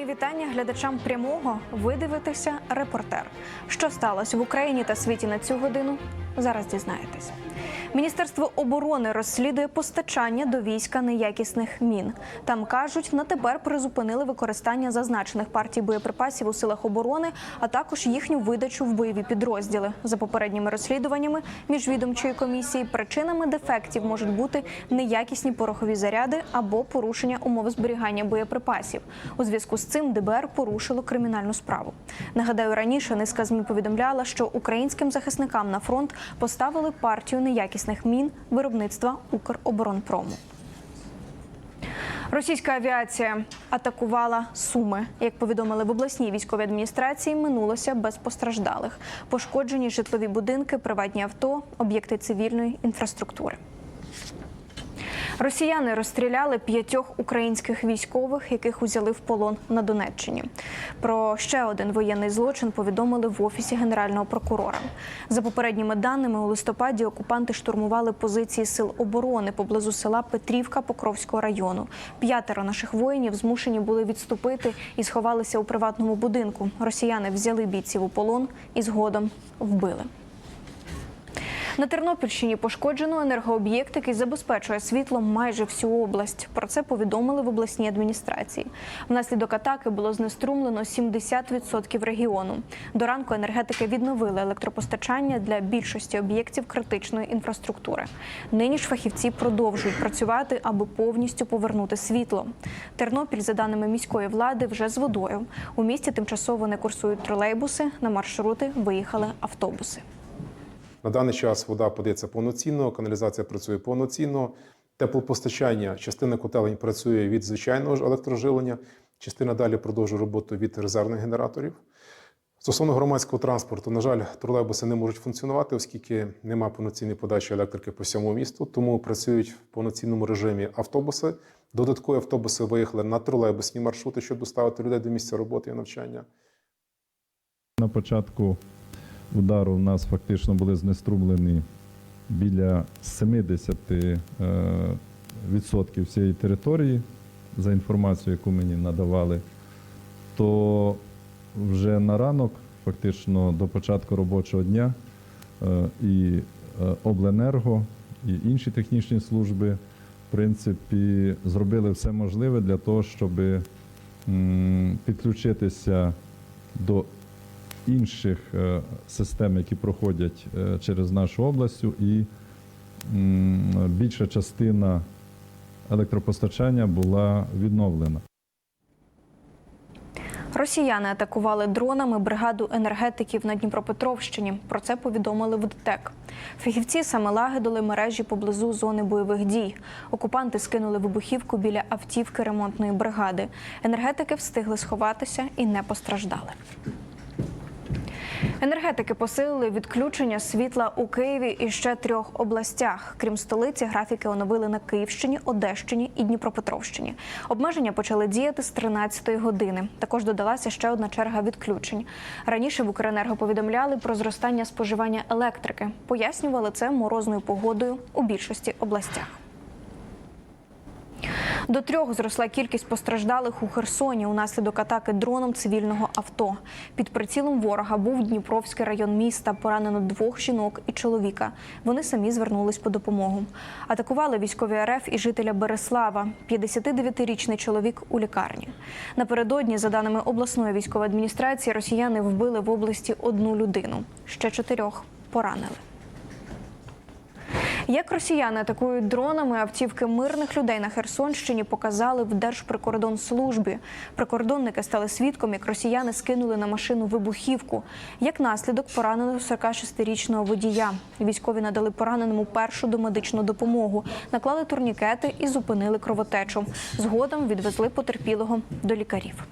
Мої вітання глядачам прямого. Ви дивитеся репортер. Що сталося в Україні та світі на цю годину? Зараз дізнаєтесь. Міністерство оборони розслідує постачання до війська неякісних мін. Там кажуть, на тепер призупинили використання зазначених партій боєприпасів у силах оборони, а також їхню видачу в бойові підрозділи. За попередніми розслідуваннями міжвідомчої комісії причинами дефектів можуть бути неякісні порохові заряди або порушення умов зберігання боєприпасів. У зв'язку з цим ДБР порушило кримінальну справу. Нагадаю, раніше низка змі повідомляла, що українським захисникам на фронт поставили партію неякісних мін виробництва Укроборонпрому. Російська авіація атакувала Суми. Як повідомили в обласній військовій адміністрації, минулося без постраждалих. Пошкоджені житлові будинки, приватні авто, об'єкти цивільної інфраструктури. Росіяни розстріляли п'ятьох українських військових, яких узяли в полон на Донеччині. Про ще один воєнний злочин повідомили в офісі генерального прокурора. За попередніми даними, у листопаді окупанти штурмували позиції сил оборони поблизу села Петрівка Покровського району. П'ятеро наших воїнів змушені були відступити і сховалися у приватному будинку. Росіяни взяли бійців у полон і згодом вбили. На Тернопільщині пошкоджено енергооб'єкт, який забезпечує світлом майже всю область. Про це повідомили в обласній адміністрації. Внаслідок атаки було знеструмлено 70% регіону. До ранку енергетики відновили електропостачання для більшості об'єктів критичної інфраструктури. Нині ж фахівці продовжують працювати, аби повністю повернути світло. Тернопіль, за даними міської влади, вже з водою. У місті тимчасово не курсують тролейбуси. На маршрути виїхали автобуси. На даний час вода подається повноцінно, каналізація працює повноцінно. Теплопостачання, частина котелень працює від звичайного ж електроживлення, частина далі продовжує роботу від резервних генераторів. Стосовно громадського транспорту, на жаль, тролейбуси не можуть функціонувати, оскільки немає повноцінної подачі електрики по всьому місту, тому працюють в повноцінному режимі автобуси. Додаткові автобуси виїхали на тролейбусні маршрути, щоб доставити людей до місця роботи і навчання. На початку удару в нас фактично були знеструмлені біля 70 е, відсотків всієї території, за інформацією, яку мені надавали, то вже на ранок, фактично до початку робочого дня, е, і е, обленерго, і інші технічні служби, в принципі, зробили все можливе для того, щоб підключитися до інших е, систем, які проходять е, через нашу область, і більша частина електропостачання була відновлена. Росіяни атакували дронами бригаду енергетиків на Дніпропетровщині. Про це повідомили в ДТЕК. Фахівці саме лагодили мережі поблизу зони бойових дій. Окупанти скинули вибухівку біля автівки ремонтної бригади. Енергетики встигли сховатися і не постраждали. Енергетики посилили відключення світла у Києві і ще трьох областях. Крім столиці, графіки оновили на Київщині, Одещині і Дніпропетровщині. Обмеження почали діяти з 13-ї години. Також додалася ще одна черга відключень. Раніше в Укренерго повідомляли про зростання споживання електрики. Пояснювали це морозною погодою у більшості областях. До трьох зросла кількість постраждалих у Херсоні унаслідок атаки дроном цивільного авто. Під прицілом ворога був Дніпровський район міста. Поранено двох жінок і чоловіка. Вони самі звернулись по допомогу. Атакували військові РФ і жителя Береслава. 59-річний чоловік у лікарні. Напередодні, за даними обласної військової адміністрації, росіяни вбили в області одну людину. Ще чотирьох поранили. Як росіяни атакують дронами автівки мирних людей на Херсонщині, показали в Держприкордонслужбі. Прикордонники стали свідком, як росіяни скинули на машину вибухівку. Як наслідок поранено 46-річного водія. Військові надали пораненому першу домедичну допомогу, наклали турнікети і зупинили кровотечу. Згодом відвезли потерпілого до лікарів.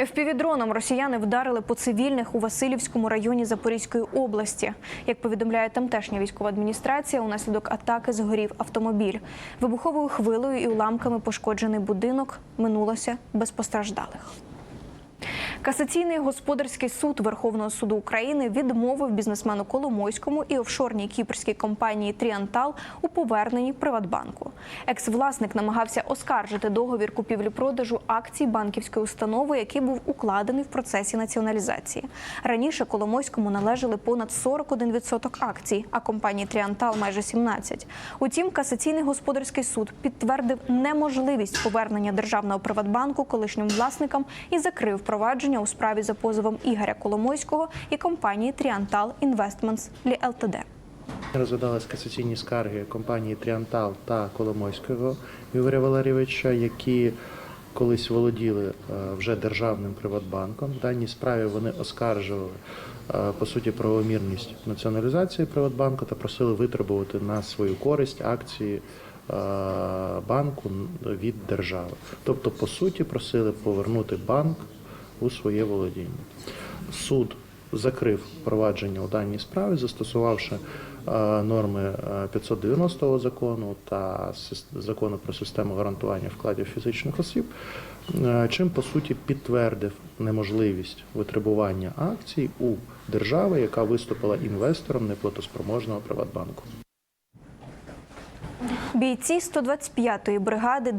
ФПВ-дроном росіяни вдарили по цивільних у Васильівському районі Запорізької області. Як повідомляє тамтешня військова адміністрація, унаслідок атаки згорів автомобіль. Вибуховою хвилею і уламками пошкоджений будинок минулося без постраждалих. Касаційний господарський суд Верховного суду України відмовив бізнесмену Коломойському і офшорній кіпрській компанії Тріантал у поверненні Приватбанку. Екс-власник намагався оскаржити договір купівлі-продажу акцій банківської установи, який був укладений в процесі націоналізації. Раніше Коломойському належали понад 41% акцій, а компанії Тріантал майже 17%. Утім, касаційний господарський суд підтвердив неможливість повернення державного приватбанку колишнім власникам і закрив провадження у справі за позовом Ігоря Коломойського і компанії Тріантал Інвестментс ЛТД. Розглядались касаційні скарги компанії Тріантал та Коломойського Ігоря Валерійовича, які колись володіли е, вже державним приватбанком. В даній справі вони оскаржували е, по суті правомірність націоналізації Приватбанку та просили витребувати на свою користь акції е, банку від держави. Тобто, по суті, просили повернути банк у своє володіння. Суд закрив провадження у даній справі, застосувавши е, норми е, 590 закону та закону про систему гарантування вкладів фізичних осіб, е, чим по суті підтвердив неможливість витребування акцій у держави, яка виступила інвестором неплатоспроможного Приватбанку. Бійці 125-ї бригади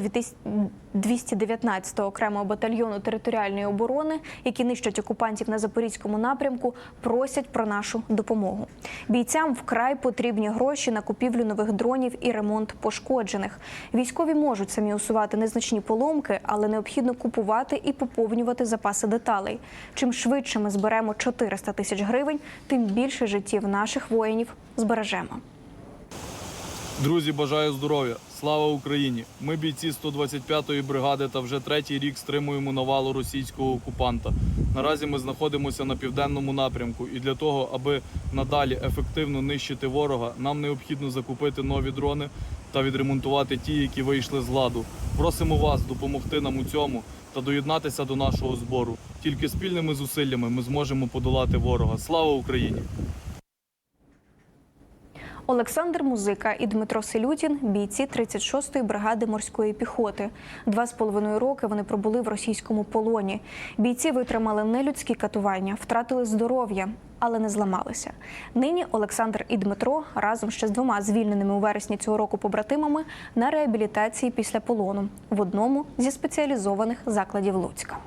219-го окремого батальйону територіальної оборони, які нищать окупантів на запорізькому напрямку, просять про нашу допомогу. Бійцям вкрай потрібні гроші на купівлю нових дронів і ремонт пошкоджених. Військові можуть самі усувати незначні поломки, але необхідно купувати і поповнювати запаси деталей. Чим швидше ми зберемо 400 тисяч гривень, тим більше життів наших воїнів збережемо. Друзі, бажаю здоров'я! Слава Україні! Ми бійці 125-ї бригади та вже третій рік стримуємо навалу російського окупанта. Наразі ми знаходимося на південному напрямку, і для того, аби надалі ефективно нищити ворога, нам необхідно закупити нові дрони та відремонтувати ті, які вийшли з ладу. Просимо вас допомогти нам у цьому та доєднатися до нашого збору. Тільки спільними зусиллями ми зможемо подолати ворога. Слава Україні! Олександр Музика і Дмитро Селютін бійці 36-ї бригади морської піхоти. Два з половиною роки вони пробули в російському полоні. Бійці витримали нелюдські катування, втратили здоров'я, але не зламалися. Нині Олександр і Дмитро разом ще з двома звільненими у вересні цього року побратимами на реабілітації після полону в одному зі спеціалізованих закладів Луцька.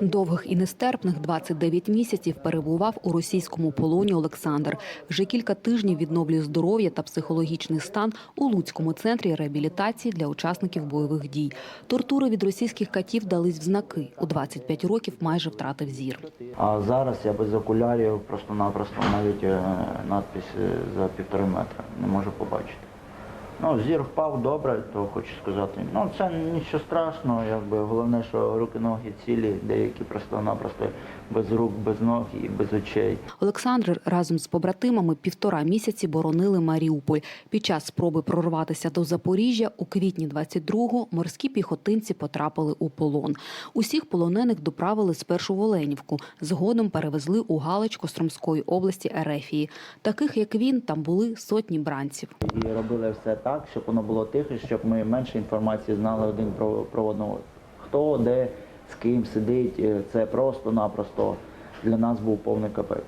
Довгих і нестерпних 29 місяців перебував у російському полоні Олександр. Вже кілька тижнів відновлює здоров'я та психологічний стан у Луцькому центрі реабілітації для учасників бойових дій. Тортури від російських катів дались в знаки. У 25 років майже втратив зір. А зараз я без окулярів просто-напросто навіть е, надпис е, за півтори метра не можу побачити. Ну, зір впав добре, то хочу сказати. Ну, це нічого страшного, якби головне, що руки, ноги цілі, деякі просто-напросто без рук, без ног і без очей. Олександр разом з побратимами півтора місяці боронили Маріуполь. Під час спроби прорватися до Запоріжжя у квітні 22-го морські піхотинці потрапили у полон. Усіх полонених доправили спершу в Оленівку, згодом перевезли у Галич Костромської області Ерефії. Таких як він, там були сотні бранців. І робили все так, щоб воно було тихе, щоб ми менше інформації знали один про, про одного. Хто, де, з ким сидить, е, це просто-напросто для нас був повний капець.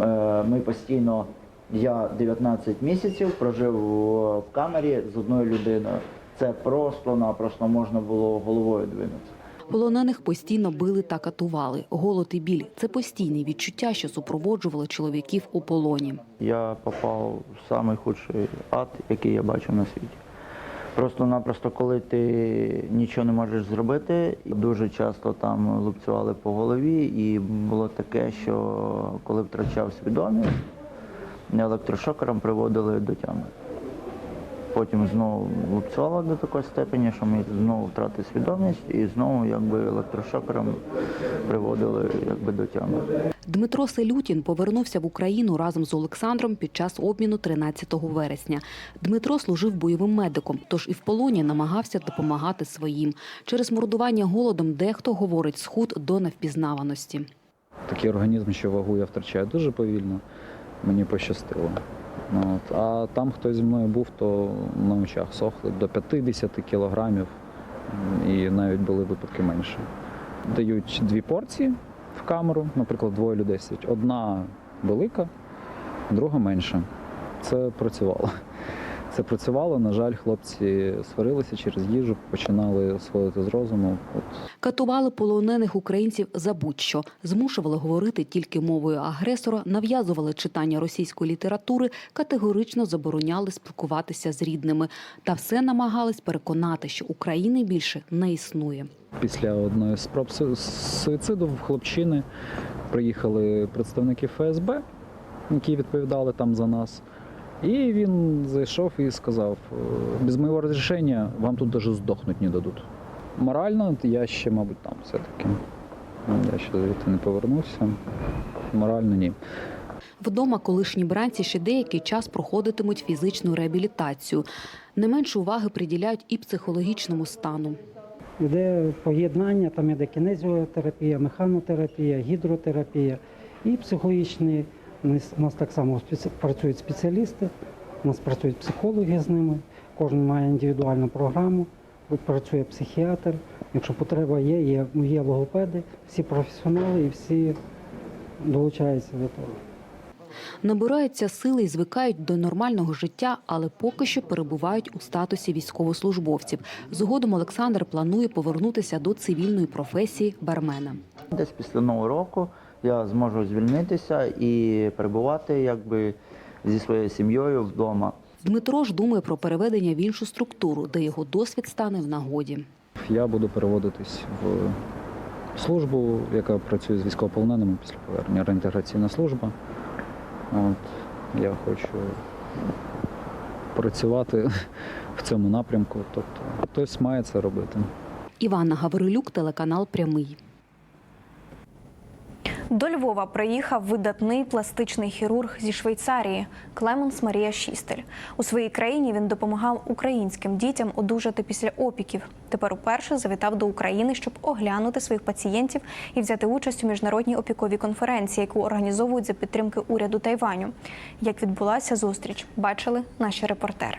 Е, Ми постійно, я 19 місяців прожив в камері з одною людиною. Це просто-напросто можна було головою двинутися. Полонених постійно били та катували. Голод і біль це постійні відчуття, що супроводжували чоловіків у полоні. Я попав в самий ад, який я бачив на світі. Просто-напросто, коли ти нічого не можеш зробити, дуже часто там лупцювали по голові, і було таке, що коли втрачав свідомість, електрошокером приводили до тями. Потім знову лупцювало до такої степені, що ми знову втратили свідомість і знову якби електрошокером приводили якби до тями. Дмитро Селютін повернувся в Україну разом з Олександром під час обміну 13 вересня. Дмитро служив бойовим медиком, тож і в полоні намагався допомагати своїм. Через мордування голодом дехто говорить схуд до невпізнаваності. такий організм, що вагу я втрачаю дуже повільно. Мені пощастило. Ну, От. А там, хтось зі мною був, то на очах сохли до 50 кілограмів і навіть були випадки менше. Дають дві порції в камеру, наприклад, двоє людей сидять. Одна велика, друга менша. Це працювало. Це працювало. На жаль, хлопці сварилися через їжу, починали сходити з розуму. От Катували полонених українців за будь-що, змушували говорити тільки мовою агресора, нав'язували читання російської літератури, категорично забороняли спілкуватися з рідними та все намагались переконати, що України більше не існує. Після одної з спроб суїциду в хлопчини приїхали представники ФСБ, які відповідали там за нас. І він зайшов і сказав: «Е, без моєго розрішення вам тут навіть здохнути не дадуть. Морально я ще, мабуть, там все-таки. Я ще звідти не повернувся. Морально ні. Вдома колишні бранці ще деякий час проходитимуть фізичну реабілітацію. Не менше уваги приділяють і психологічному стану. Йде поєднання, там іде кінезіотерапія, механотерапія, гідротерапія і психологічні. У нас- так само працюють спеціалісти, у нас працюють психологи з ними, кожен має індивідуальну програму, працює психіатр. Якщо потреба є, є, є логопеди, всі професіонали і всі долучаються до того. Набираються сили і звикають до нормального життя, але поки що перебувають у статусі військовослужбовців. Згодом Олександр планує повернутися до цивільної професії бармена. Десь після нового року я зможу звільнитися і перебувати якби зі своєю сім'єю вдома. Дмитро ж думає про переведення в іншу структуру, де його досвід стане в нагоді. Я буду переводитись в службу, яка працює з військовополоненими після повернення, реінтеграційна служба. От, я хочу працювати в цьому напрямку. Тобто хтось має це робити. Іванна Гаврилюк, телеканал Прямий. До Львова приїхав видатний пластичний хірург зі Швейцарії Клеменс Марія Шістель. У своїй країні він допомагав українським дітям одужати після опіків. Тепер уперше завітав до України, щоб оглянути своїх пацієнтів і взяти участь у міжнародній опіковій конференції, яку організовують за підтримки уряду Тайваню. Як відбулася зустріч, бачили наші репортери.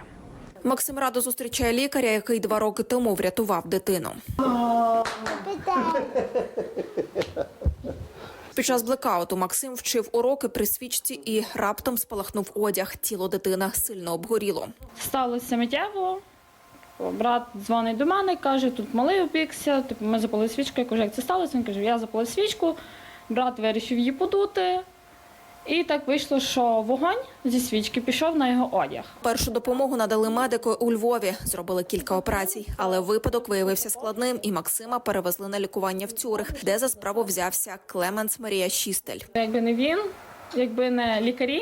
Максим радо зустрічає лікаря, який два роки тому врятував дитину. Під час блекауту Максим вчив уроки при свічці і раптом спалахнув одяг. Тіло дитини сильно обгоріло. Сталося миттєво. Брат дзвонить до мене, каже, тут малий опікся, типу, ми запалили свічку. Я кажу, як це сталося? Він каже, я запалив свічку, брат вирішив її подути. І так вийшло, що вогонь зі свічки пішов на його одяг. Першу допомогу надали медики у Львові. Зробили кілька операцій, але випадок виявився складним, і Максима перевезли на лікування в Цюрих, де за справу взявся Клеменс Марія Шістель. Якби не він, якби не лікарі,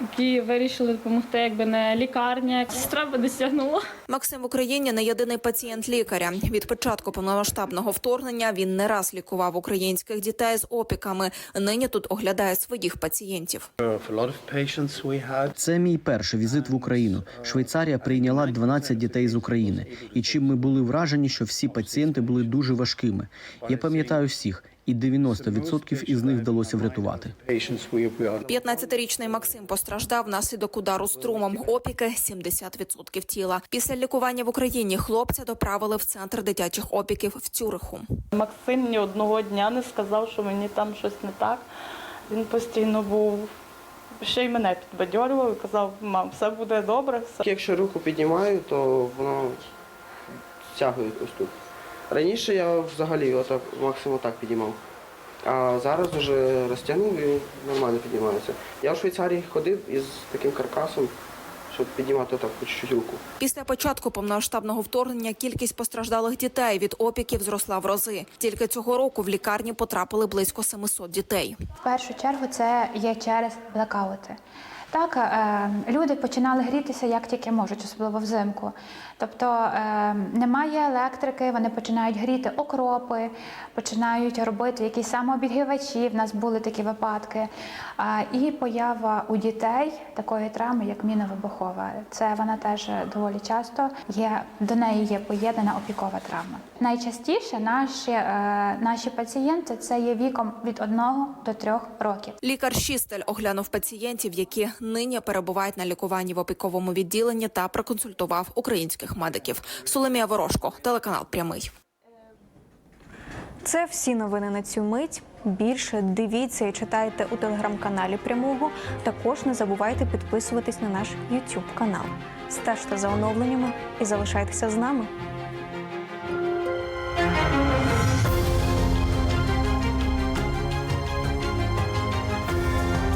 які вирішили допомогти, якби не лікарня, сестра би досягнула. Максим в Україні не єдиний пацієнт лікаря. Від початку повномасштабного вторгнення він не раз лікував українських дітей з опіками. Нині тут оглядає своїх пацієнтів. Це мій перший візит в Україну. Швейцарія прийняла 12 дітей з України. І чим ми були вражені, що всі пацієнти були дуже важкими. Я пам'ятаю всіх, і 90% із них вдалося врятувати. 15-річний Максим постраждав внаслідок удару струмом. Опіки 70% тіла. Після лікування в Україні хлопця доправили в центр дитячих опіків в Цюриху. Максим ні одного дня не сказав, що мені там щось не так. Він постійно був. Ще й мене підбадьорював і казав, мам, все буде добре. Все. Якщо руку піднімаю, то воно стягує ось тут. Раніше я взагалі отак, максимум так піднімав. А зараз вже розтягнув і нормально піднімається. Я в Швейцарії ходив із таким каркасом, щоб піднімати так по чуть-чуть руку. Після початку повномасштабного вторгнення кількість постраждалих дітей від опіків зросла в рази. Тільки цього року в лікарні потрапили близько 700 дітей. В першу чергу це є через блекаути. Так, е, люди починали грітися як тільки можуть, особливо взимку. Тобто е, немає електрики, вони починають гріти окропи, починають робити якісь самообігрівачі. В нас були такі випадки. А, і поява у дітей такої травми, як міновибухова. Це вона теж доволі часто є до неї є поєднана опікова травма. Найчастіше наші, е, наші пацієнти це є віком від 1 до 3 років. Лікар Шістель оглянув пацієнтів, які нині перебувають на лікуванні в опіковому відділенні та проконсультував українських медиків. Соломія Ворожко, телеканал Прямий. Це всі новини на цю мить. Більше дивіться і читайте у телеграм-каналі прямого. Також не забувайте підписуватись на наш YouTube канал. Стежте за оновленнями і залишайтеся з нами.